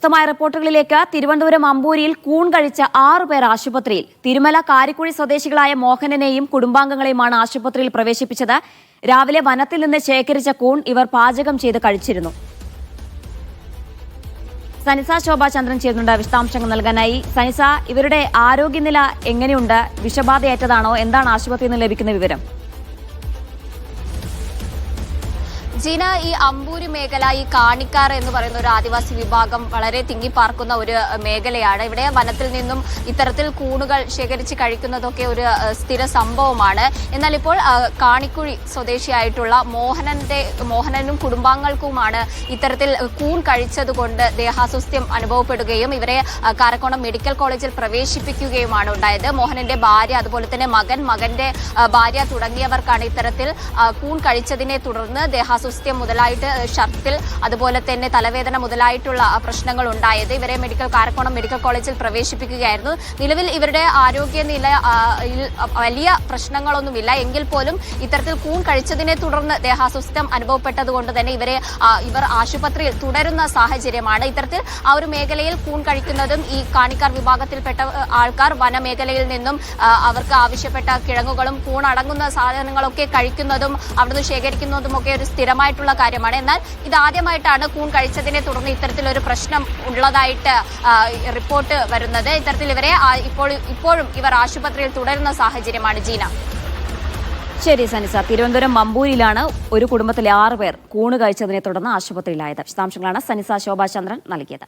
വിശദമായ റിപ്പോർട്ടുകളിലേക്ക് തിരുവനന്തപുരം അമ്പൂരിയിൽ കൂൺ കഴിച്ച ആറു പേർ ആശുപത്രിയിൽ. തിരുമല കാരിക്കുഴി സ്വദേശികളായ മോഹനനെയും കുടുംബാംഗങ്ങളെയുമാണ് ആശുപത്രിയിൽ പ്രവേശിപ്പിച്ചത്. രാവിലെ വനത്തിൽ നിന്ന് ശേഖരിച്ച കൂൺ ഇവർ പാചകം ചെയ്ത് കഴിച്ചിരുന്നു. സനിസ ശോഭാ ചന്ദ്രൻ ചേരുന്നുണ്ട്. വിശദാംശങ്ങൾ നൽകാനായി. സനിസ ഇവരുടെ ആരോഗ്യനില എങ്ങനെയുണ്ട്? വിഷബാധയേറ്റതാണോ? എന്താണ് ആശുപത്രിയിൽ നിന്ന് ലഭിക്കുന്ന വിവരം? ജീന ഈ അമ്പൂരി മേഖല ഈ കാണിക്കാർ എന്ന് പറയുന്ന ഒരു ആദിവാസി വിഭാഗം വളരെ തിങ്ങിപ്പാർക്കുന്ന ഒരു മേഖലയാണ്. ഇവിടെ വനത്തിൽ നിന്നും ഇത്തരത്തിൽ കൂണുകൾ ശേഖരിച്ച് കഴിക്കുന്നതൊക്കെ ഒരു സ്ഥിര സംഭവമാണ്. എന്നാൽ ഇപ്പോൾ കാണിക്കുഴി സ്വദേശിയായിട്ടുള്ള മോഹനന്റെ മോഹനനും കുടുംബാംഗങ്ങൾക്കുമാണ് ഇത്തരത്തിൽ കൂൺ കഴിച്ചതുകൊണ്ട് ദേഹാസ്വസ്ഥ്യം അനുഭവപ്പെടുകയും ഇവരെ കാരക്കോണം മെഡിക്കൽ കോളേജിൽ പ്രവേശിപ്പിക്കുകയുമാണ് ഉണ്ടായത്. മോഹനന്റെ ഭാര്യ അതുപോലെ തന്നെ മകൻ മകന്റെ ഭാര്യ തുടങ്ങിയവർക്കാണ് ഇത്തരത്തിൽ കൂൺ കഴിച്ചതിനെ തുടർന്ന് ദേഹാസ്വസ്ഥ്യം മുതലായിട്ട് ഷർട്ടിൽ അതുപോലെ തന്നെ തലവേദന മുതലായിട്ടുള്ള പ്രശ്നങ്ങൾ ഉണ്ടായത്. ഇവരെ മെഡിക്കൽ കാരക്കോണം മെഡിക്കൽ കോളേജിൽ പ്രവേശിപ്പിക്കുകയായിരുന്നു. നിലവിൽ ഇവരുടെ ആരോഗ്യനില വലിയ പ്രശ്നങ്ങളൊന്നുമില്ല. എങ്കിൽ പോലും ഇത്തരത്തിൽ കൂൺ കഴിച്ചതിനെ തുടർന്ന് ദേഹാസ്വസ്ഥ്യം അനുഭവപ്പെട്ടതുകൊണ്ട് തന്നെ ഇവരെ ഇവർ ആശുപത്രിയിൽ തുടരുന്ന സാഹചര്യമാണ്. ഇത്തരത്തിൽ ആ ഒരു മേഖലയിൽ കൂൺ കഴിക്കുന്നതും ഈ കാണിക്കാർ വിഭാഗത്തിൽപ്പെട്ട ആൾക്കാർ വനമേഖലയിൽ നിന്നും അവർക്ക് ആവശ്യപ്പെട്ട കിഴങ്ങുകളും കൂൺ അടങ്ങുന്ന സാധനങ്ങളൊക്കെ കഴിക്കുന്നതും അവിടുന്ന് ശേഖരിക്കുന്നതും ഒക്കെ ഒരു സ്ഥിരമായിട്ടുള്ള കാര്യമാണ്. എന്നാൽ ഇത് ആദ്യമായിട്ടാണ് കൂൺ കഴിച്ചതിനെ തുടർന്ന് ഇത്തരത്തിലൊരു പ്രശ്നം ഉള്ളതായിട്ട് റിപ്പോർട്ട് വരുന്നത്. ഇത്തരത്തിൽ ഇവരെ ഇപ്പോൾ ഇപ്പോഴും ഇവർ ആശുപത്രിയിൽ തുടരുന്ന സാഹചര്യമാണ് ജീന. ശരി സനിസ തിരുവനന്തപുരം മമ്പൂരിലാണ് ഒരു കുടുംബത്തിലെ ആറ് പേർ കൂണ് കഴിച്ചതിനെ തുടർന്ന് ആശുപത്രിയിലായത്. വിശദാംശങ്ങളാണ് സനിസ ശോഭാചന്ദ്രൻ നൽകിയത്.